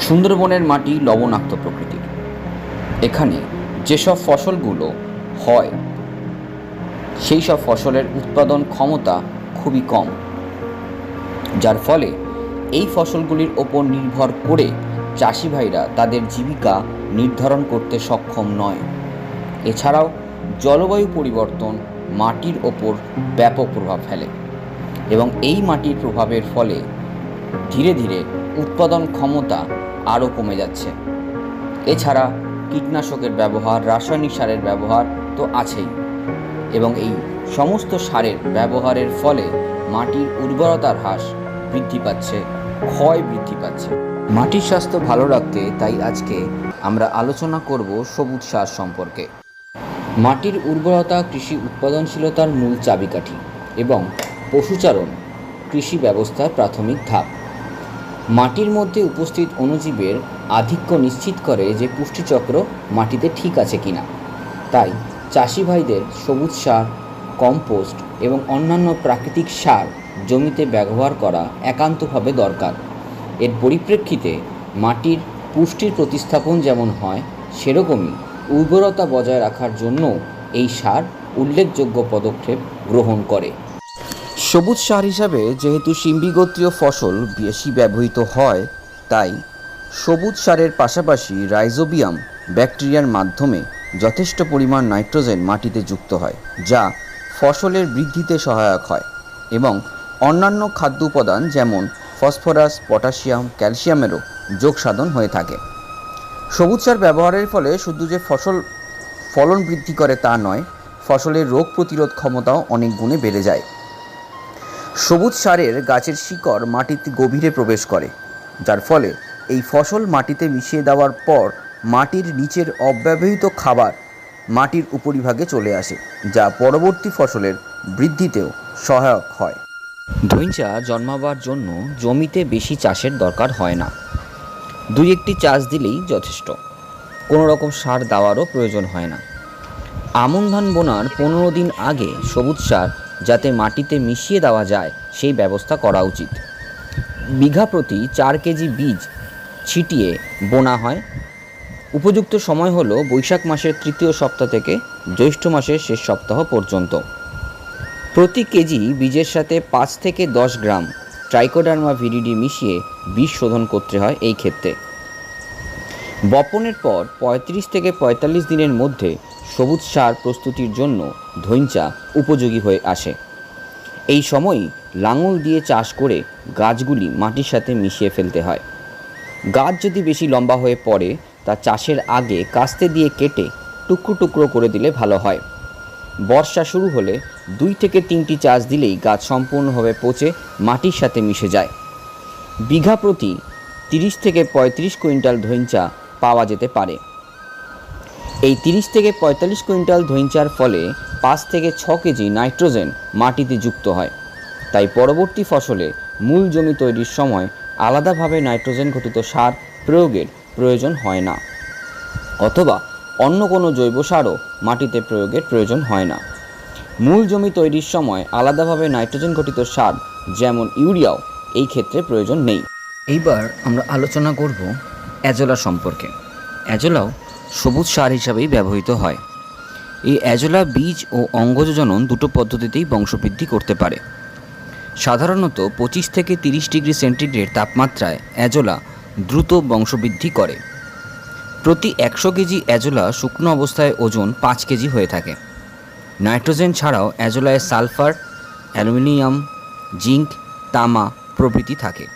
সুন্দরবনের মাটি লবণাক্ত প্রকৃতির। এখানে যেসব ফসলগুলো হয় সেই সব ফসলের উৎপাদন ক্ষমতা খুবই কম। যার ফলে এই ফসলগুলির ওপর নির্ভর করে চাষি ভাইরা তাদের জীবিকা নির্ধারণ করতে সক্ষম নয়। এছাড়াও জলবায়ু পরিবর্তন মাটির ওপর ব্যাপক প্রভাব ফেলে এবং এই মাটির প্রভাবের ফলে ধীরে ধীরে উৎপাদন ক্ষমতা আরও কমে যাচ্ছে। এছাড়া কীটনাশকের ব্যবহার, রাসায়নিক সারের ব্যবহার তো আছেই এবং এই সমস্ত সারের ব্যবহারের ফলে মাটির উর্বরতার হ্রাস বৃদ্ধি পাচ্ছে, ক্ষয় বৃদ্ধি পাচ্ছে। মাটির স্বাস্থ্য ভালো রাখতে তাই আজকে আমরা আলোচনা করব সবুজ সার সম্পর্কে। মাটির উর্বরতা, কৃষি উৎপাদনশীলতার মূল চাবিকাঠি এবং পশুচারণ, কৃষি ব্যবস্থার প্রাথমিক ধাপ। মাটির মধ্যে উপস্থিত অণুজীবের আধিক্য নিশ্চিত করে যে পুষ্টিচক্র মাটিতে ঠিক আছে কিনা। তাই চাষি ভাইদের সবুজ সার, কম্পোস্ট এবং অন্যান্য প্রাকৃতিক সার জমিতে ব্যবহার করা একান্তভাবে দরকার। এর পরিপ্রেক্ষিতে মাটির পুষ্টির প্রতিস্থাপন যেমন হয়, সেরকমই উর্বরতা বজায় রাখার জন্য এই সার উল্লেখযোগ্য পদক্ষেপ গ্রহণ করে। সবুজ সার হিসাবে যেহেতু সিম্বিগোত্রীয় ফসল বেশি ব্যবহৃত হয়, তাই সবুজ সারের পাশাপাশি রাইজোবিয়াম ব্যাকটেরিয়ার মাধ্যমে যথেষ্ট পরিমাণ নাইট্রোজেন মাটিতে যুক্ত হয়, যা ফসলের বৃদ্ধিতে সহায়ক হয় এবং অন্যান্য খাদ্য উপাদান যেমন ফসফরাস, পটাশিয়াম, ক্যালসিয়ামেরও যোগ সাধন হয়ে থাকে। সবুজ সার ব্যবহারের ফলে শুধু যে ফসল ফলন বৃদ্ধি করে তা নয়, ফসলের রোগ প্রতিরোধ ক্ষমতাও অনেক গুণে বেড়ে যায়। সবুজ সারের গাছের শিকড় মাটিতে গভীরে প্রবেশ করে, যার ফলে এই ফসল মাটিতে মিশিয়ে দেওয়ার পর মাটির নিচের অব্যবহৃত খাবার মাটির উপরিভাগে চলে আসে, যা পরবর্তী ফসলের বৃদ্ধিতেও সহায়ক হয়। ধৈঞ্চা জন্মাবার জন্য জমিতে বেশি চাষের দরকার হয় না। দুই একটি চাষ দিলেই যথেষ্ট। কোনো রকম সার দেওয়ারও প্রয়োজন হয় না। আমন ধান বোনার পনেরো দিন আগে সবুজ সার যাতে মাটিতে মিশিয়ে দেওয়া যায়, সেই ব্যবস্থা করা উচিত। বিঘা প্রতি চার কেজি বীজ ছিটিয়ে বোনা হয়। উপযুক্ত সময় হলো বৈশাখ মাসের তৃতীয় সপ্তাহ থেকে জ্যৈষ্ঠ মাসের শেষ সপ্তাহ পর্যন্ত। প্রতি কেজি বীজের সাথে পাঁচ থেকে দশ গ্রাম ট্রাইকোডার্মা ভিডিডি মিশিয়ে বীজ শোধন করতে হয় এই ক্ষেত্রে। বপনের পর ৩৫ থেকে পঁয়তাল্লিশ দিনের মধ্যে সবুজ সার প্রস্তুতির জন্য ধৈঞ্চা উপযোগী হয়ে আসে। এই সময়ই লাঙল দিয়ে চাষ করে গাছগুলি মাটির সাথে মিশিয়ে ফেলতে হয়। গাছ যদি বেশি লম্বা হয়ে পড়ে, তা চাষের আগে কাস্তে দিয়ে কেটে টুকরো টুকরো করে দিলে ভালো হয়। বর্ষা শুরু হলে দুই থেকে তিনটি চাষ দিলেই গাছ সম্পূর্ণভাবে পচে মাটির সাথে মিশে যায়। বিঘা প্রতি তিরিশ থেকে পঁয়ত্রিশ কুইন্টাল ধৈঞ্চা পাওয়া যেতে পারে। এই তিরিশ থেকে পঁয়তাল্লিশ কুইন্টাল ধৈঞ্চার ফলে পাঁচ থেকে ছ কেজি নাইট্রোজেন মাটিতে যুক্ত হয়। তাই পরবর্তী ফসলে মূল জমি তৈরির সময় আলাদাভাবে নাইট্রোজেন ঘটিত সার প্রয়োগের প্রয়োজন হয় না, অথবা অন্য কোনো জৈব সারও মাটিতে প্রয়োগের প্রয়োজন হয় না। মূল জমি তৈরির সময় আলাদাভাবে নাইট্রোজেন ঘটিত সার যেমন ইউরিয়াও এই ক্ষেত্রে প্রয়োজন নেই। এইবার আমরা আলোচনা করব অ্যাজোলা সম্পর্কে। অ্যাজোলাও সবুজ সার হিসাবেই ব্যবহৃত হয়। এই অ্যাজোলা বীজ ও অঙ্গজ জনন দুটো পদ্ধতিতেই বংশবৃদ্ধি করতে পারে। সাধারণত পঁচিশ থেকে তিরিশ ডিগ্রি সেন্টিগ্রেড তাপমাত্রায় অ্যাজোলা দ্রুত বংশবৃদ্ধি করে। প্রতি একশো কেজি অ্যাজোলা শুকনো অবস্থায় ওজন পাঁচ কেজি হয়ে থাকে। নাইট্রোজেন ছাড়াও অ্যাজোলায় সালফার, অ্যালুমিনিয়াম, জিঙ্ক, তামা প্রভৃতি থাকে।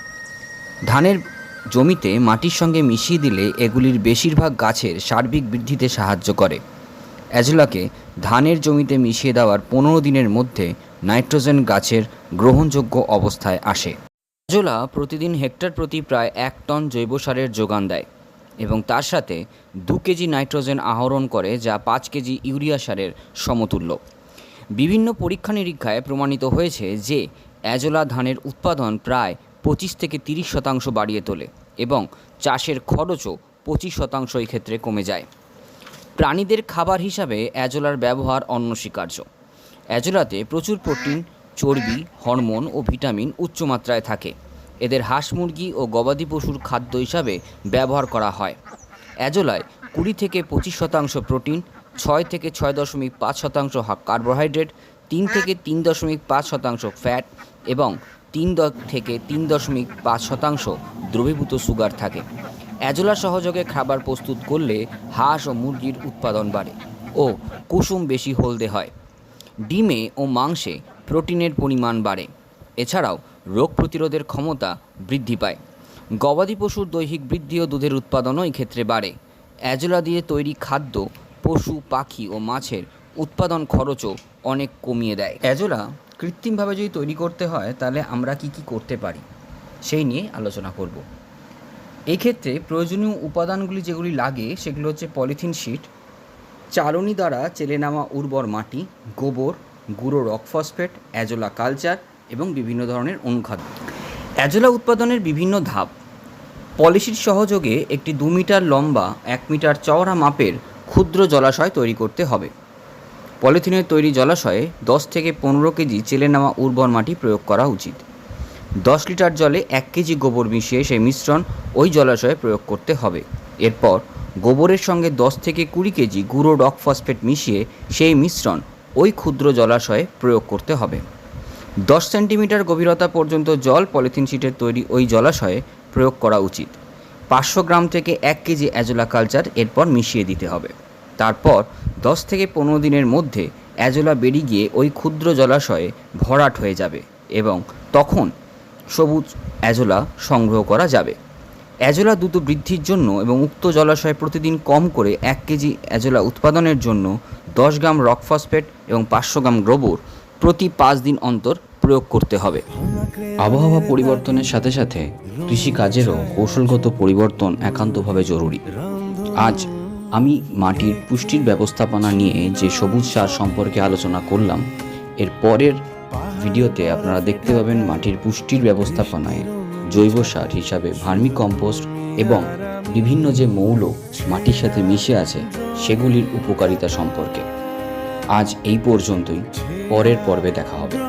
ধানের জমিতে মাটির সঙ্গে মিশিয়ে দিলে এগুলির বেশিরভাগ গাছের সার্বিক বৃদ্ধিতে সাহায্য করে। অ্যাজোলাকে ধানের জমিতে মিশিয়ে দেওয়ার পনেরো দিনের মধ্যে নাইট্রোজেন গাছের গ্রহণযোগ্য অবস্থায় আসে। অ্যাজোলা প্রতিদিন হেক্টর প্রতি প্রায় এক টন জৈব সারের যোগান দেয় এবং তার সাথে দু কেজি নাইট্রোজেন আহরণ করে, যা পাঁচ কেজি ইউরিয়া সারের সমতুল্য। বিভিন্ন পরীক্ষা নিরীক্ষায় প্রমাণিত হয়েছে যে অ্যাজোলা ধানের উৎপাদন প্রায় পঁচিশ থেকে তিরিশ শতাংশ বাড়িয়ে তোলে এবং চাষের খরচও পঁচিশ শতাংশ ক্ষেত্রে কমে যায়। প্রাণীদের খাবার হিসাবে অ্যাজোলার ব্যবহার অনস্বীকার্য অ্যাজোলাতে প্রচুর প্রোটিন, চর্বি, হরমোন ও ভিটামিন উচ্চ মাত্রায় থাকে। এদের হাঁস মুরগি ও গবাদি পশুর খাদ্য হিসাবে ব্যবহার করা হয়। অ্যাজোলায় কুড়ি থেকে পঁচিশ শতাংশ প্রোটিন, ছয় থেকে ছয় দশমিক পাঁচ শতাংশ কার্বোহাইড্রেট, তিন থেকে তিন দশমিক পাঁচ শতাংশ ফ্যাট এবং তিন থেকে তিন দশমিক পাঁচ শতাংশ দ্রবীভূত সুগার থাকে। অ্যাজোলা সহযোগে খাবার প্রস্তুত করলে হাঁস ও মুরগির উৎপাদন বাড়ে ও কুসুম বেশি হলদে হয়। ডিমে ও মাংসে প্রোটিনের পরিমাণ বাড়ে। এছাড়াও রোগ প্রতিরোধের ক্ষমতা বৃদ্ধি পায়। গবাদি পশুর দৈহিক বৃদ্ধি ও দুধের উৎপাদনও ক্ষেত্রে বাড়ে। অ্যাজোলা দিয়ে তৈরি খাদ্য, পশু, পাখি ও মাছের উৎপাদন খরচও অনেক কমিয়ে দেয়। অ্যাজোলা কৃত্রিমভাবে যদি তৈরি করতে হয়, তাহলে আমরা কি কি করতে পারি? সেই নিয়ে আলোচনা করব। এই ক্ষেত্রে প্রয়োজনীয় উপাদানগুলি যেগুলি লাগে, সেগুলো হচ্ছে পলিথিন শিট, চালনি দ্বারা চেলে নেওয়া উর্বর মাটি, গোবর, গুঁড়ো রক ফসফেট, অ্যাজোলা কালচার এবং বিভিন্ন ধরনের অনুখাদ্য। অ্যাজোলা উৎপাদনের বিভিন্ন ধাপ। পলিশির সহযোগে একটি দু মিটার লম্বা, এক মিটার চওড়া মাপের ক্ষুদ্র জলাশয় তৈরি করতে হবে। পলিথিনের তৈরি জলাশয়ে দশ থেকে পনেরো কেজি চেলে নেওয়া উর্বর মাটি প্রয়োগ করা উচিত। দশ লিটার জলে এক কেজি গোবর মিশিয়ে সেই মিশ্রণ ওই জলাশয়ে প্রয়োগ করতে হবে। এরপর গোবরের সঙ্গে দশ থেকে কুড়ি কেজি গুঁড়ো ডক ফসফেট মিশিয়ে সেই মিশ্রণ ওই ক্ষুদ্র জলাশয়ে প্রয়োগ করতে হবে। দশ সেন্টিমিটার গভীরতা পর্যন্ত জল পলিথিন শিটের তৈরি ওই জলাশয়ে প্রয়োগ করা উচিত। পাঁচশো গ্রাম থেকে এক কেজি অ্যাজোলা কালচার এরপর মিশিয়ে দিতে হবে। তারপর দশ থেকে পনেরো দিনের মধ্যে অ্যাজোলা বেরিয়ে গিয়ে ওই ক্ষুদ্র জলাশয়ে ভরাট হয়ে যাবে এবং তখন সবুজ অ্যাজোলা সংগ্রহ করা যাবে। অ্যাজোলা দ্রুত বৃদ্ধির জন্য এবং উক্ত জলাশয়ে প্রতিদিন কম করে এক কেজি অ্যাজোলা উৎপাদনের জন্য দশ গ্রাম রক ফসফেট এবং পাঁচশো গ্রাম গোবর প্রতি পাঁচ দিন অন্তর প্রয়োগ করতে হবে। আবহাওয়া পরিবর্তনের সাথে সাথে কৃষিকাজেরও কৌশলগত পরিবর্তন একান্তভাবে জরুরি। আজ আমি মাটির পুষ্টির ব্যবস্থাপনা নিয়ে যে সবুজ সার সম্পর্কে আলোচনা করলাম, এর পরের ভিডিওতে আপনারা দেখতে পাবেন মাটির পুষ্টির ব্যবস্থাপনায় জৈব সার হিসাবে ভার্মি কম্পোস্ট এবং বিভিন্ন যে মৌল মাটির সাথে মিশে আছে, সেগুলির উপকারিতা সম্পর্কে। আজ এই পর্যন্তই, পরের পর্বে দেখা হবে।